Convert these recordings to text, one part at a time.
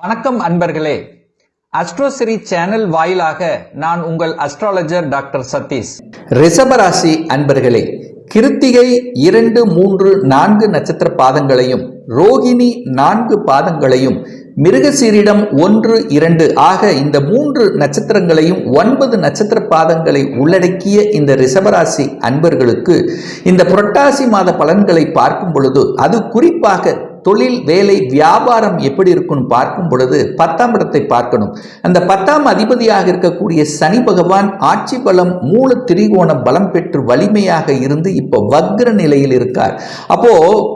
வணக்கம் அன்பர்களே. அஸ்ட்ரோசிரி சேனல் வாயிலாக நான் உங்கள் அஸ்ட்ராலஜர் டாக்டர் சதீஷ். ரிஷபராசி அன்பர்களே கிருத்திகை இரண்டு மூன்று நான்கு நட்சத்திர பாதங்களையும் ரோகிணி நான்கு பாதங்களையும் மிருகசீரிடம் ஒன்று இரண்டு ஆக இந்த மூன்று நட்சத்திரங்களையும் ஒன்பது நட்சத்திர பாதங்களை உள்ளடக்கிய இந்த ரிஷபராசி அன்பர்களுக்கு இந்த புரட்டாசி மாத பலன்களை பார்க்கும் பொழுது அது குறிப்பாக தொழில் வேலை வியாபாரம் எப்படி இருக்குன்னு பார்க்கும் பொழுது பத்தாம் இடத்தை பார்க்கணும். அந்த பத்தாம் அதிபதியாக இருக்கக்கூடிய சனி பகவான் ஆட்சி பலம் மூல திரிகோண பலம் பெற்று வலிமையாக இருந்து இப்போ வக்ர நிலையில் இருக்கார். அப்போ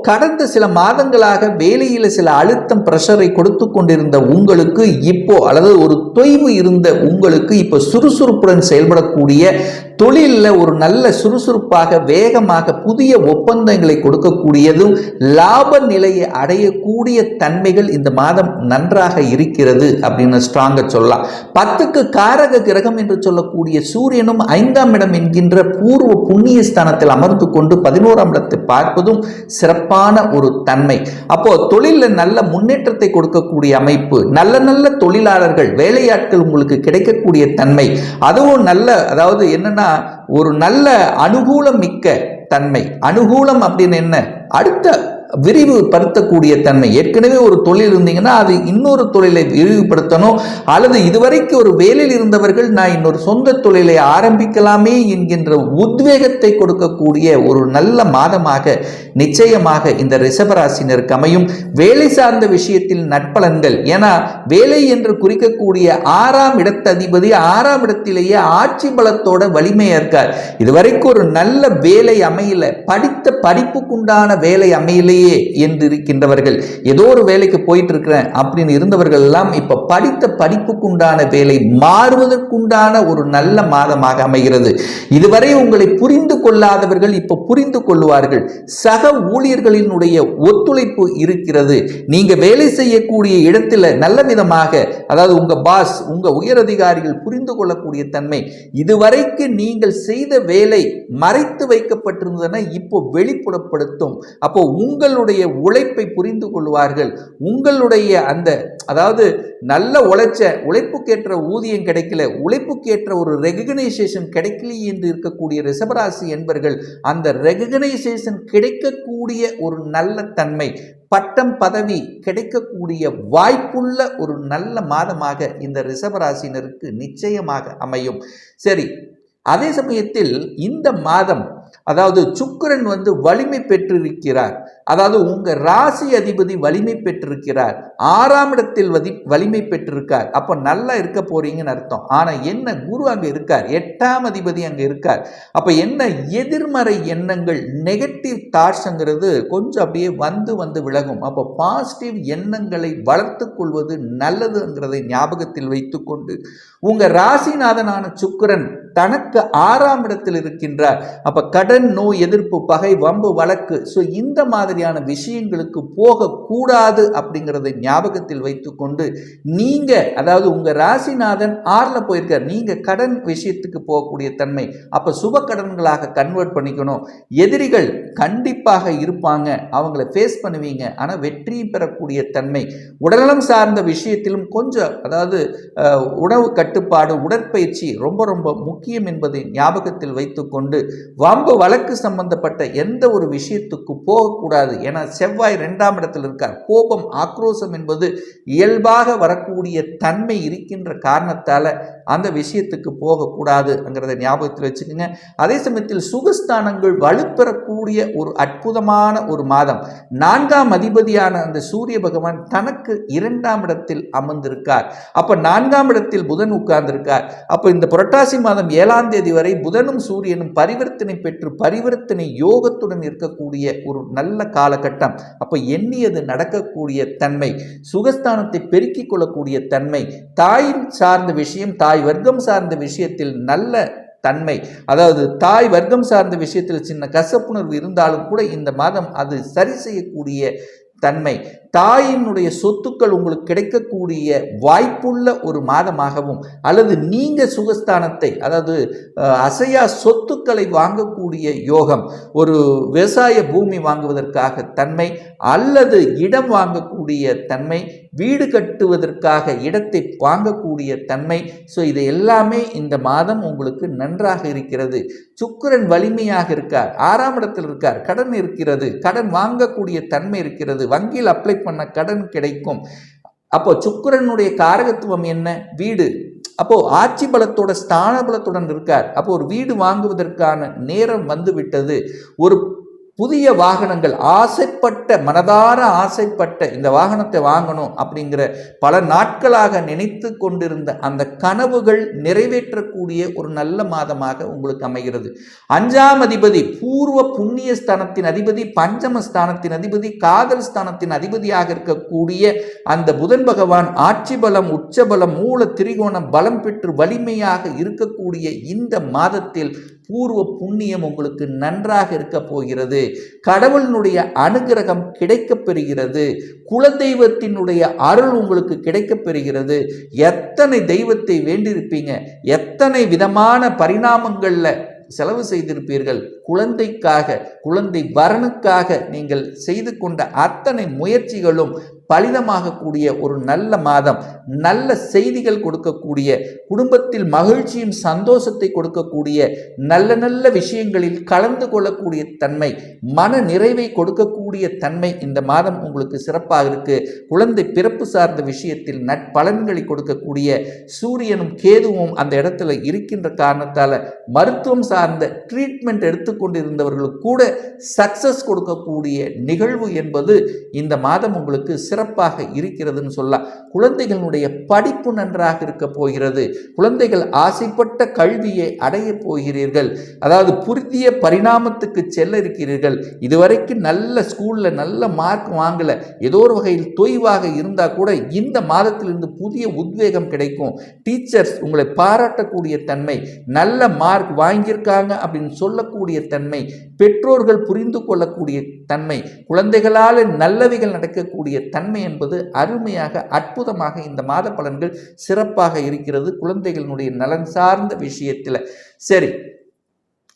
கடந்த சில மாதங்களாக வேலையில் சில அழுத்தம் பிரஷரை கொடுத்து கொண்டிருந்த உங்களுக்கு இப்போ அல்லது ஒரு தொய்வு இருந்த உங்களுக்கு இப்போ சுறுசுறுப்புடன் செயல்படக்கூடிய தொழிலில் ஒரு நல்ல சுறுசுறுப்பாக வேகமாக புதிய ஒப்பந்தங்களை கொடுக்கக்கூடியதும் லாப நிலையை அடையக்கூடிய தன்மைகள் இந்த மாதம் நன்றாக இருக்கிறது அப்படின்னு ஸ்ட்ராங்காக சொல்லலாம். பத்துக்கு காரக கிரகம் என்று சொல்லக்கூடிய சூரியனும் ஐந்தாம் இடம் என்கின்ற பூர்வ புண்ணிய ஸ்தானத்தில் அமர்ந்து கொண்டு பதினோராம் இடத்தை பார்ப்பதும் சிறப்பான ஒரு தன்மை. அப்போ தொழிலில் நல்ல முன்னேற்றத்தை கொடுக்கக்கூடிய அமைப்பு நல்ல நல்ல தொழிலாளர்கள் வேலையாட்கள் உங்களுக்கு கிடைக்கக்கூடிய தன்மை. அதுவும் நல்ல அதாவது என்னன்னா ஒரு நல்ல அனுகூலம் மிக்க தன்மை. அனுகூலம் அப்படின்னு என்ன? அடுத்த விரிவுபடுத்தக்கூடிய தன்மை. ஏற்கனவே ஒரு தொழில் இருந்தீங்கன்னா அது இன்னொரு தொழிலை விரிவுபடுத்தணும். அல்லது இதுவரைக்கும் ஒரு வேலையில் இருந்தவர்கள் நான் இன்னொரு சொந்த தொழிலை ஆரம்பிக்கலாமே என்கின்ற உத்வேகத்தை கொடுக்கக்கூடிய ஒரு நல்ல மாதமாக நிச்சயமாக இந்த ரிஷபராசினருக்கு அமையும். வேலை சார்ந்த விஷயத்தில் நட்பலன்கள். ஏன்னா வேலை என்று குறிக்கக்கூடிய ஆறாம் இடத்ததிபதி ஆறாம் இடத்திலேயே ஆட்சி பலத்தோட வலிமையா இருக்கார். இதுவரைக்கும் ஒரு நல்ல வேலை அமையல. படித்த படிப்புக்குண்டான வேலை அமையலையே என்று இருக்கின்றவர்கள் ஏதோ ஒரு வேலைக்கு போயிட்டு இருக்கிறேன் அப்படின்னு இருந்தவர்கள் எல்லாம் இப்ப படித்த படிப்புக்குண்டான வேலை மாறுவதற்குண்டான ஒரு நல்ல மாதமாக அமைகிறது. இதுவரை உங்களை புரிந்து கொள்ளாதவர்கள் இப்ப புரிந்து கொள்வார்கள் சக ஊழியர்களினுடைய ஒத்துழைப்பு இருக்கிறது. நீங்க வேலை செய்யக்கூடிய இடத்துல நல்ல விதமாக அதாவது உங்க பாஸ் உங்க உயரதிகாரிகள் புரிந்து கொள்ளக்கூடிய தன்மை இதுவரைக்கு நீங்கள் செய்த வேலை மறைத்து வைக்கப்பட்டிருந்ததுன்னா இப்போ வெளிப்புறப்படுத்தும். அப்போ உங்கள் உங்களுடைய உழைப்பை புரிந்து கொள்வார்கள் உங்களுடைய அந்த அதாவது நல்ல உழைச்ச உழைப்புக்கேற்ற ஊதியம் கிடைக்கல உழைப்புக்கேற்ற ஒரு ரெகக்னைசேஷன் கிடைக்கலையே என்று இருக்கக்கூடிய ரிஷபராசி என்பர்கள் அந்த ரெகக்னைசேஷன் கிடைக்கக்கூடிய ஒரு நல்ல தன்மை பட்டம் பதவி கிடைக்கக்கூடிய வாய்ப்புள்ள ஒரு நல்ல மாதமாக இந்த ரிஷபராசினருக்கு நிச்சயமாக அமையும். சரி அதே சமயத்தில் இந்த மாதம் அதாவது சுக்கிரன் வந்து வலிமை பெற்றிருக்கிறார். அதாவது உங்க ராசி அதிபதி வலிமை பெற்றிருக்கிறார். ஆறாம் இடத்தில் வதி வலிமை பெற்றிருக்கார். அப்போ நல்லா இருக்க போறீங்கன்னு அர்த்தம். ஆனா என்ன குரு அங்க இருக்கார்? எட்டாம் அதிபதி அங்க இருக்கார். அப்ப என்ன எதிர்மறை எண்ணங்கள் நெகட்டிவ் தாட்ஸ்ங்கிறது கொஞ்சம் அப்படியே வந்து வந்து விலகும். அப்போ பாசிட்டிவ் எண்ணங்களை வளர்த்து கொள்வது நல்லதுங்கிறதை ஞாபகத்தில் வைத்துக்கொண்டு உங்க ராசிநாதனான சுக்கிரன் தனக்கு ஆறாம் இடத்தில் இருக்கின்றார். அப்ப கடன் நோய் எதிர்ப்பு பகை வம்பு வழக்கு. ஸோ இந்த மாதிரியான விஷயங்களுக்கு போகக்கூடாது அப்படிங்கிறத ஞாபகத்தில் வைத்துக்கொண்டு நீங்கள் அதாவது உங்கள் ராசிநாதன் ஆறில் போயிருக்கார். நீங்கள் கடன் விஷயத்துக்கு போகக்கூடிய தன்மை. அப்போ சுப கடன்களாக கன்வெர்ட் பண்ணிக்கணும். எதிரிகள் கண்டிப்பாக இருப்பாங்க. அவங்கள ஃபேஸ் பண்ணுவீங்க. ஆனால் வெற்றி பெறக்கூடிய தன்மை. உடல்நலம் சார்ந்த விஷயத்திலும் கொஞ்சம் அதாவது உணவு கட்டுப்பாடு உடற்பயிற்சி ரொம்ப ரொம்ப முக்கியம் என்பதை ஞாபகத்தில் வைத்துக்கொண்டு வம்பு வழக்கு சம்பந்தப்பட்ட எந்த ஒரு விஷயத்துக்கு போகக்கூடாது. ஏன்னா செவ்வாய் ரெண்டாம் இடத்தில் இருக்கார். கோபம் ஆக்ரோஷம் என்பது இயல்பாக வரக்கூடிய தன்மை இருக்கின்ற காரணத்தால் அந்த விஷயத்துக்கு போகக்கூடாதுங்கிறத ஞாபகத்தில் வச்சுக்கோங்க. அதே சமயத்தில் சுகஸ்தானங்கள் வலுப்பெறக்கூடிய ஒரு அற்புதமான ஒரு மாதம். நான்காம் அதிபதியான அந்த சூரிய பகவான் தனக்கு இரண்டாம் இடத்தில் அமர்ந்திருக்கார். அப்போ நான்காம் இடத்தில் புதன் உட்கார்ந்திருக்கார். அப்போ இந்த புரட்டாசி மாதம் ஏழாம் தேதி வரை புதனும் சூரியனும் பரிவர்த்தனை பெற்று பரிவர்த்தனை யோகத்துடன் இருக்கக்கூடிய ஒரு நல்ல காலகட்டம். அப்ப எண்ணியது நடக்கக்கூடிய தன்மை சுகஸ்தானத்தை பெருக்கிக் கொள்ளக்கூடிய தன்மை தாய் சார்ந்த விஷயம் தாய் வர்க்கம் சார்ந்த விஷயத்தில் நல்ல தன்மை. அதாவது தாய் வர்க்கம் சார்ந்த விஷயத்தில் சின்ன கசப்புணர்வு இருந்தாலும் கூட இந்த மாதம் அது சரி செய்யக்கூடிய தன்மை. தாயினுடைய சொத்துக்கள் உங்களுக்கு கிடைக்கக்கூடிய வாய்ப்புள்ள ஒரு மாதமாகவும் அல்லது நீங்கள் சுகஸ்தானத்தை அதாவது அசையா சொத்துக்களை வாங்கக்கூடிய யோகம் ஒரு விவசாய பூமி வாங்குவதற்காக தன்மை அல்லது இடம் வாங்கக்கூடிய தன்மை வீடு கட்டுவதற்காக இடத்தை வாங்கக்கூடிய தன்மை ஸோ இது எல்லாமே இந்த மாதம் உங்களுக்கு நன்றாக இருக்கிறது. சுக்கிரன் வலிமையாக இருக்கார் ஆறாம் இடத்தில் இருக்கார் கடன் இருக்கிறது கடன் வாங்கக்கூடிய தன்மை இருக்கிறது வங்கியில் அப்ளை பண்ண கடன் கிடைக்கும். அப்போ சுக்கிரனுடைய காரகத்துவம் என்ன? வீடு. அப்போ ஆட்சி பலத்தோட ஸ்தான பலத்துடன் இருக்கார். அப்போ ஒரு வீடு வாங்குவதற்கான நேரம் வந்து விட்டது. ஒரு புதிய வாகனங்கள் ஆசைப்பட்ட மனதார ஆசைப்பட்ட இந்த வாகனத்தை வாங்கணும் அப்படிங்கிற பல நாட்களாக நினைத்து கொண்டிருந்த அந்த கனவுகள் நிறைவேற்றக்கூடிய ஒரு நல்ல மாதமாக உங்களுக்கு அமைகிறது. அஞ்சாம் அதிபதி பூர்வ புண்ணிய ஸ்தானத்தின் அதிபதி பஞ்சம ஸ்தானத்தின் அதிபதி காதல் ஸ்தானத்தின் அதிபதியாக இருக்கக்கூடிய அந்த புதன் பகவான் ஆட்சி பலம் உச்சபலம் மூல திரிகோணம் பலம் பெற்று வலிமையாக இருக்கக்கூடிய இந்த மாதத்தில் பூர்வ புண்ணியம் உங்களுக்கு நன்றாக இருக்க போகிறது. கடவுளினுடைய அனுகிரகம் கிடைக்கப் பெறுகிறது. குலதெய்வத்தினுடைய அருள் உங்களுக்கு கிடைக்கப் பெறுகிறது. எத்தனை தெய்வத்தை வேண்டியிருப்பீங்க? எத்தனை விதமான பரிணாமங்களில் செலவு செய்திருப்பீர்கள்? குழந்தைக்காக குழந்தை வரனுக்காக நீங்கள் செய்து கொண்ட அத்தனை முயற்சிகளும் பலிதமாகக்கூடிய ஒரு நல்ல மாதம் நல்ல செய்திகள் கொடுக்கக்கூடிய குடும்பத்தில் மகிழ்ச்சியும் சந்தோஷத்தை கொடுக்கக்கூடிய நல்ல நல்ல விஷயங்களில் கலந்து கொள்ளக்கூடிய தன்மை மன நிறைவை கொடுக்கக்கூடிய தன்மை இந்த மாதம் உங்களுக்கு சிறப்பாக இருக்கு. குழந்தை பிறப்பு சார்ந்த விஷயத்தில் நட்பலன்களை கொடுக்கக்கூடிய சூரியனும் கேதுவும் அந்த இடத்துல இருக்கின்ற காரணத்தால் மருத்துவம் சார்ந்த ட்ரீட்மெண்ட் எடுத்துக்கொண்டிருந்தவர்களுக்கு கூட சக்சஸ் கொடுக்கக்கூடிய நிகழ்வு என்பது இந்த மாதம் உங்களுக்கு சிறப்பாக இருக்கிறதுன்னு சொல்லலாம் குழந்தைகளுடைய படிப்பு நன்றாக இருக்க போகிறது. குழந்தைகள் ஆசைப்பட்ட கல்வியை அடைய போகிறீர்கள். அதாவது புதிய பரிணாமத்துக்கு செல்ல இருக்கிறீர்கள். இதுவரைக்கும் நல்ல ஸ்கூலில் நல்ல மார்க் வாங்கலை. ஏதோ ஒரு வகையில் தொய்வாக இருந்தால் கூட இந்த மாதத்திலிருந்து புதிய உத்வேகம் கிடைக்கும். டீச்சர்ஸ் உங்களை பாராட்டக்கூடிய தன்மை நல்ல மார்க் வாங்கியிருக்காங்க அப்படின்னு சொல்லக்கூடிய தன்மை பெற்றோர்கள் புரிந்து கொள்ளக்கூடிய தன்மை குழந்தைகளால் நல்லவைகள் நடக்கக்கூடிய தன்மை என்பது அருமையாக அற்புதமாக இந்த மாத பலன்கள் சிறப்பாக இருக்கிறது. குழந்தைகளினுடைய நலன் சார்ந்த விஷயத்தில். சரி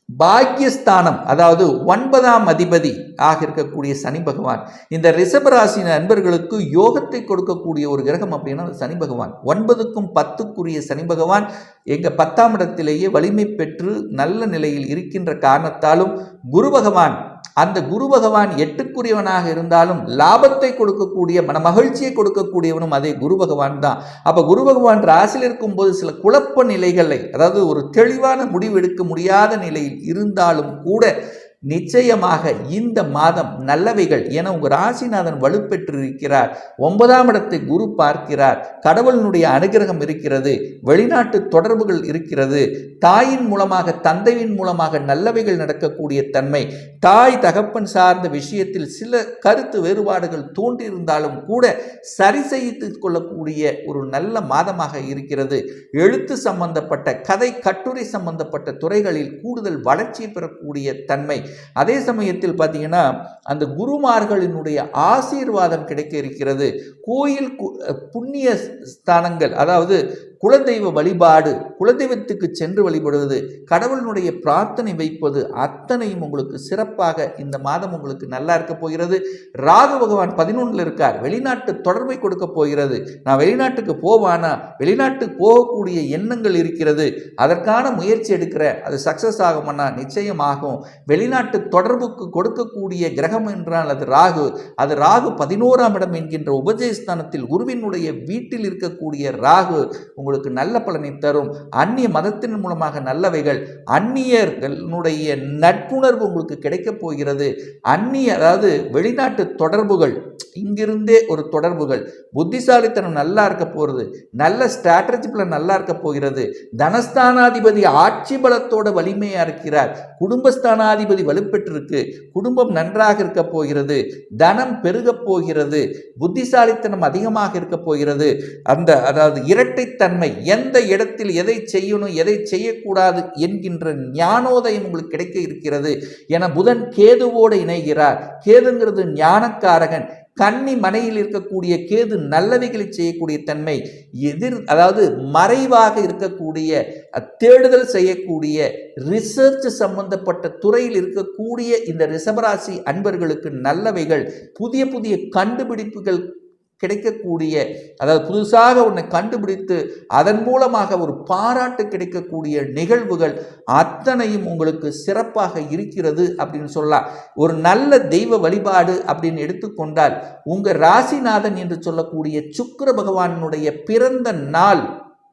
பாக்யஸ்தானம் அதாவது ஒன்பதாம் அதிபதி ஆக இருக்கக்கூடிய சனி பகவான். இந்த ரிஷபராசின நண்பர்களுக்கு யோகத்தை கொடுக்கக்கூடிய ஒரு கிரகம் அப்படின்னா சனி பகவான். ஒன்பதுக்கும் பத்துக்குரிய சனி பகவான் எங்கள் பத்தாம் இடத்திலேயே வலிமை பெற்று நல்ல நிலையில் இருக்கின்ற காரணத்தாலும் குரு பகவான் அந்த குரு பகவான் எட்டுக்குரியவனாக இருந்தாலும் லாபத்தை கொடுக்கக்கூடிய மன மகிழ்ச்சியை கொடுக்கக்கூடியவனும் அதே குரு பகவான் தான். அப்போ குரு பகவான் ராசியில் இருக்கும்போது சில குழப்ப நிலைகளை அதாவது ஒரு தெளிவான முடிவு எடுக்க முடியாத நிலையில் இருந்தாலும் கூட நிச்சயமாக இந்த மாதம் நல்லவைகள் என உங்கள் ராசிநாதன் வலுப்பெற்றிருக்கிறார். ஒன்பதாம் இடத்தை குரு பார்க்கிறார். கடவுளினுடைய அனுகிரகம் இருக்கிறது. வெளிநாட்டு தொடர்புகள் இருக்கிறது. தாயின் மூலமாக தந்தையின் மூலமாக நல்லவைகள் நடக்கக்கூடிய தன்மை. தாய் தகப்பன் சார்ந்த விஷயத்தில் சில கருத்து வேறுபாடுகள் தோன்றியிருந்தாலும் கூட சரி செய்து கொள்ளக்கூடிய ஒரு நல்ல மாதமாக இருக்கிறது. எழுத்து சம்பந்தப்பட்ட கதை கட்டுரை சம்பந்தப்பட்ட துறைகளில் கூடுதல் வளர்ச்சி பெறக்கூடிய தன்மை. அதே சமயத்தில் பார்த்தீங்கன்னா அந்த குருமார்களினுடைய ஆசீர்வாதம் கிடைக்க இருக்கிறது. கோயில் கு- புண்ணிய ஸ்தானங்கள் அதாவது குலதெய்வ வழிபாடு குலதெய்வத்துக்கு சென்று வழிபடுவது கடவுளினுடைய பிரார்த்தனை வைப்பது அத்தனையும் உங்களுக்கு சிறப்பாக இந்த மாதம் உங்களுக்கு நல்லா இருக்க போகிறது. ராகு பகவான் பதினொன்றில் இருக்கார். வெளிநாட்டு தொடர்பை கொடுக்க போகிறது. நான் வெளிநாட்டுக்கு போவானா? வெளிநாட்டுக்கு போகக்கூடிய எண்ணங்கள் இருக்கிறது. அதற்கான முயற்சி எடுக்கிற அது சக்சஸ் ஆகுமானா? நிச்சயமாகும். வெளிநாட்டு தொடர்புக்கு கொடுக்கக்கூடிய கிரகம் என்றால் அது ராகு. அது ராகு பதினோராம் இடம் என்கின்ற உபஜயஸ்தானத்தில் குருவினுடைய வீட்டில் இருக்கக்கூடிய ராகு. உங்களுக்கு நல்ல பலனை தரும். அந்நிய மதத்தின் மூலமாக நல்லவைகள் அந்நியர்களுடைய நட்புணர்வு உங்களுக்கு கிடைக்கப் போகிறது. அந்நிய அதாவது வெளிநாட்டு தொடர்புகள் இங்கிருந்தே ஒரு தொடர்புகள் புத்திசாலித்தனம் நல்லா இருக்க போகிறது. நல்ல ஸ்ட்ராட்டஜி பிளான் நல்லா இருக்க போகிறது. தனஸ்தானாதிபதி ஆட்சி பலத்தோட வலிமையாக இருக்கிறார். குடும்பஸ்தானாதிபதி வலுப்பெற்றிருக்கு. குடும்பம் நன்றாக இருக்க போகிறது. தனம் பெருகப் போகிறது. புத்திசாலித்தனம் அதிகமாக இருக்க போகிறது. அந்த அதாவது இரட்டைத்தன்மை எந்த இடத்தில் எதை செய்யணும் எதை செய்யக்கூடாது என்கின்ற ஞானோதயம் உங்களுக்கு கிடைக்க இருக்கிறது என புதன் கேதுவோடு இணைகிறார். கேதுங்கிறது ஞானக்காரகன். கன்னி மனையில் இருக்கக்கூடிய கேது நல்லவைகளை செய்யக்கூடிய தன்மை எதிர் அதாவது மறைவாக இருக்கக்கூடிய தேடுதல் செய்யக்கூடிய ரிசர்ச் சம்பந்தப்பட்ட துறையில் இருக்கக்கூடிய இந்த ரிஷபராசி அன்பர்களுக்கு நல்லவைகள் புதிய புதிய கண்டுபிடிப்புகள் கிடைக்கக்கூடிய அதாவது புதுசாக உன்னை கண்டுபிடித்து அதன் மூலமாக ஒரு பாராட்டு கிடைக்கக்கூடிய நிகழ்வுகள் அத்தனையும் உங்களுக்கு சிறப்பாக இருக்கிறது அப்படின்னு சொல்லலாம். ஒரு நல்ல தெய்வ வழிபாடு அப்படின்னு எடுத்துக்கொண்டால் உங்கள் ராசிநாதன் என்று சொல்லக்கூடிய சுக்கர பகவானுடைய பிறந்த நாள்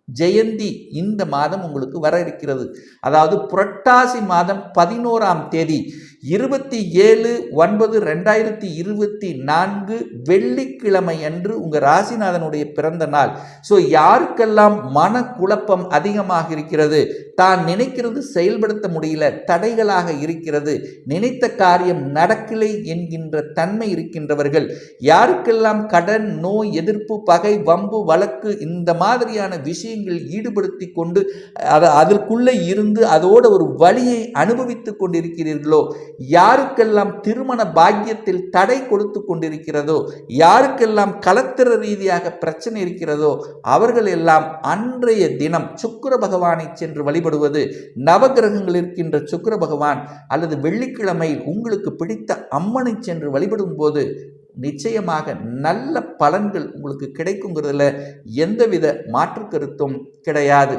ஜெயந்தி இந்த மாதம் உங்களுக்கு வர இருக்கிறது. அதாவது புரட்டாசி மாதம் பதினோராம் தேதி இருபத்தி ஏழு ஒன்பது ரெண்டாயிரத்தி இருபத்தி நான்கு வெள்ளிக்கிழமை அன்று உங்கள் ராசிநாதனுடைய பிறந்த நாள். ஸோ யாருக்கெல்லாம் மனக்குழப்பம் அதிகமாக இருக்கிறது? தான் நினைக்கிறது செயல்படுத்த முடியல தடைகளாக இருக்கிறது. நினைத்த காரியம் நடக்கலை என்கின்ற தன்மை இருக்கின்றவர்கள். யாருக்கெல்லாம் கடன் நோய் எதிர்ப்பு பகை வம்பு வழக்கு இந்த மாதிரியான விஷயங்கள் ஈடுபடுத்தி கொண்டு அதற்குள்ளே இருந்து அதோட ஒரு வழியை அனுபவித்துக் கொண்டிருக்கிறீர்களோ? யாருக்கெல்லாம் திருமண பாக்கியத்தில் தடை கொடுத்து கொண்டிருக்கிறதோ யாருக்கெல்லாம் கலத்திர ரீதியாக பிரச்சனை இருக்கிறதோ அவர்கள் எல்லாம் அன்றைய தினம் சுக்கிர பகவானை சென்று வழிபடுவது நவகிரகங்கள் இருக்கின்ற சுக்கிர பகவான் அல்லது வெள்ளிக்கிழமை உங்களுக்கு பிடித்த அம்மனை சென்று வழிபடும் போது நிச்சயமாக நல்ல பலன்கள் உங்களுக்கு கிடைக்குங்கிறதுல எந்தவித மாற்று கருத்தும் கிடையாது.